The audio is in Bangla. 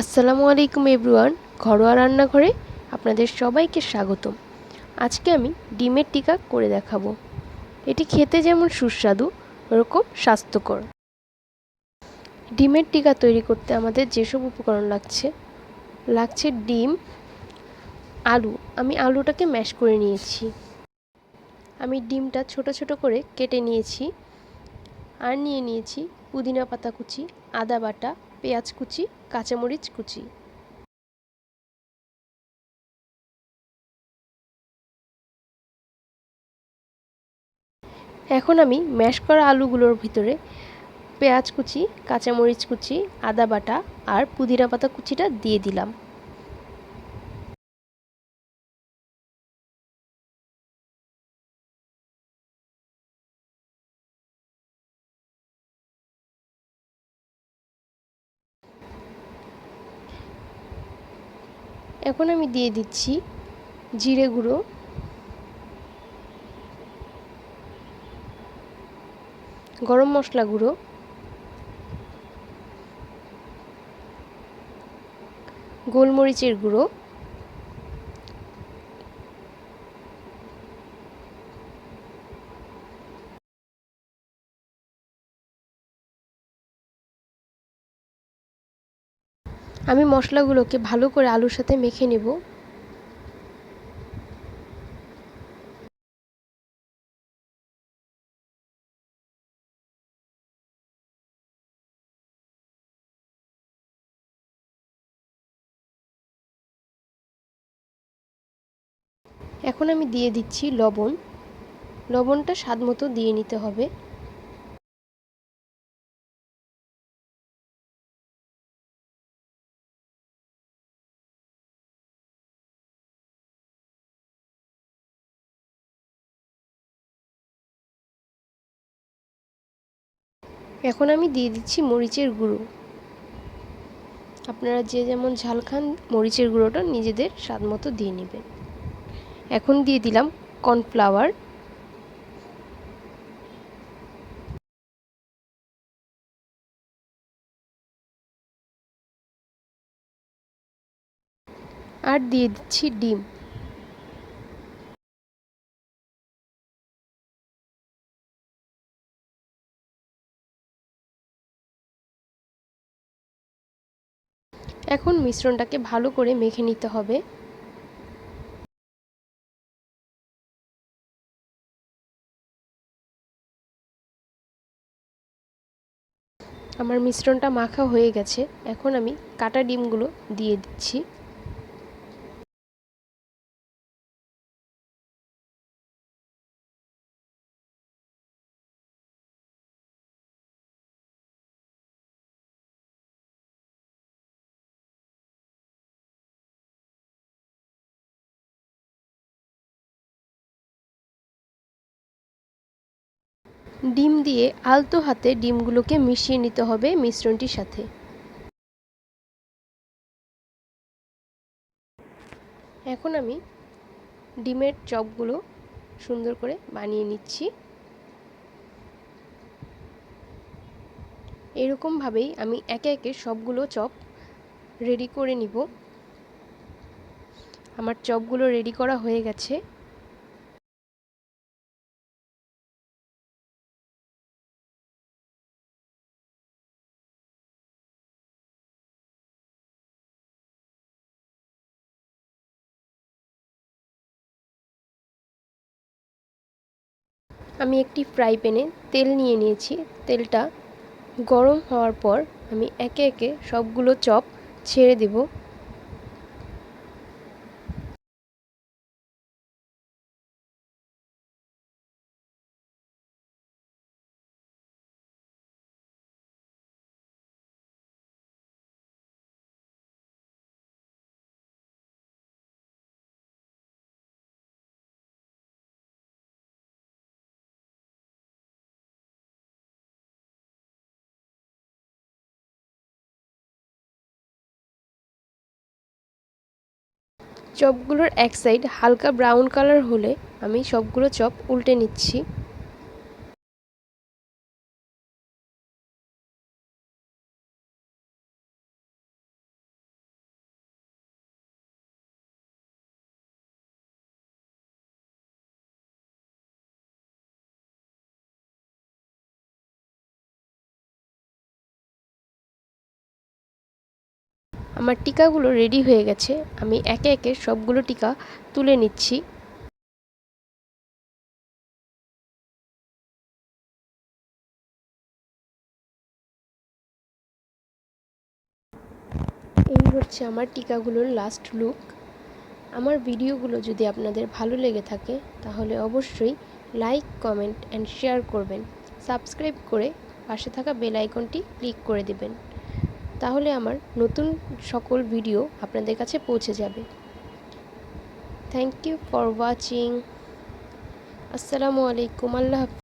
আসসালামু আলাইকুম এভরিওয়ান, ঘরোয়া রান্নাঘরে আপনাদের সবাইকে স্বাগতম। আজকে আমি ডিমের টিকা করে দেখাবো। এটি খেতে যেমন সুস্বাদু, ওরকম স্বাস্থ্যকর। ডিমের টিকা তৈরি করতে আমাদের যেসব উপকরণ লাগছে লাগছে ডিম, আলু। আমি আলুটাকে ম্যাশ করে নিয়েছি। আমি ডিমটা ছোট ছোট করে কেটে নিয়েছি। আর নিয়ে নিয়েছি পুদিনা পাতা কুচি, আদা বাটা পেঁয়াজ কুচি, কাঁচামরিচ কুচি। এখন আমি ম্যাশ করা আলুগুলোর ভিতরে পেঁয়াজ কুচি, কাঁচামরিচ কুচি, আদা বাটা আর পুদিনা পাতা কুচিটা দিয়ে দিলাম। এখন আমি দিয়ে দিচ্ছি জিরে গুঁড়ো। গরম মশলা গুঁড়ো। গোলমরিচের গুঁড়ো। আমি মশলাগুলোকে ভালো করে আলুর সাথে মেখে নেব। এখন আমি দিয়ে দিচ্ছি লবণ। লবণটা স্বাদ মতো দিয়ে নিতে হবে। এখন আমি দিয়ে দিচ্ছি মরিচের গুঁড়ো। আপনারা যে যেমন ঝাল খান, মরিচের গুঁড়োটা নিজেদের স্বাদ মতো দিয়ে নেবেন। এখন দিয়ে দিলাম কর্নফ্লাওয়ার। আর দিয়ে দিচ্ছি ডিম। এখন মিশ্রণটাকে ভালো করে মেখে নিতে হবে। আমার মিশ্রণটা মাখা হয়ে গেছে। এখন আমি কাটা ডিমগুলো দিয়ে দিচ্ছি। ডিম দিয়ে আলতো হাতে ডিমগুলোকে মিশিয়ে নিতে হবে মিশ্রণটির সাথে। এখন আমি ডিমের চপগুলো সুন্দর করে বানিয়ে নিচ্ছি। এরকমভাবেই আমি একে একে সবগুলো চপ রেডি করে নিব। আমার চপগুলো রেডি করা হয়ে গেছে। আমি একটি ফ্রাই প্যানে তেল নিয়ে নিয়েছি। তেলটা গরম হওয়ার পর আমি একে একে সবগুলো চপ ছেড়ে দেব। চপগুলোর এক সাইড হালকা ব্রাউন কালার হলে আমি সবগুলো চপ উল্টে নিচ্ছি। আমার টিকাগুলো রেডি হয়ে গেছে। আমি একে একে সবগুলো টিকা তুলে নিচ্ছি। এই হচ্ছে আমার টিকাগুলোর লাস্ট লুক আমার ভিডিওগুলো যদি আপনাদের ভালো লেগে থাকে, তাহলে অবশ্যই লাইক কমেন্ট অ্যান্ড শেয়ার করবেন। সাবস্ক্রাইব করে পাশে থাকা বেল আইকনটি ক্লিক করে দেবেন। তাহলে আমার নতুন সকল ভিডিও আপনাদের কাছে পৌঁছে যাবে। থ্যাংক ইউ ফর ওয়াচিং আসসালামু আলাইকুম, আল্লাহ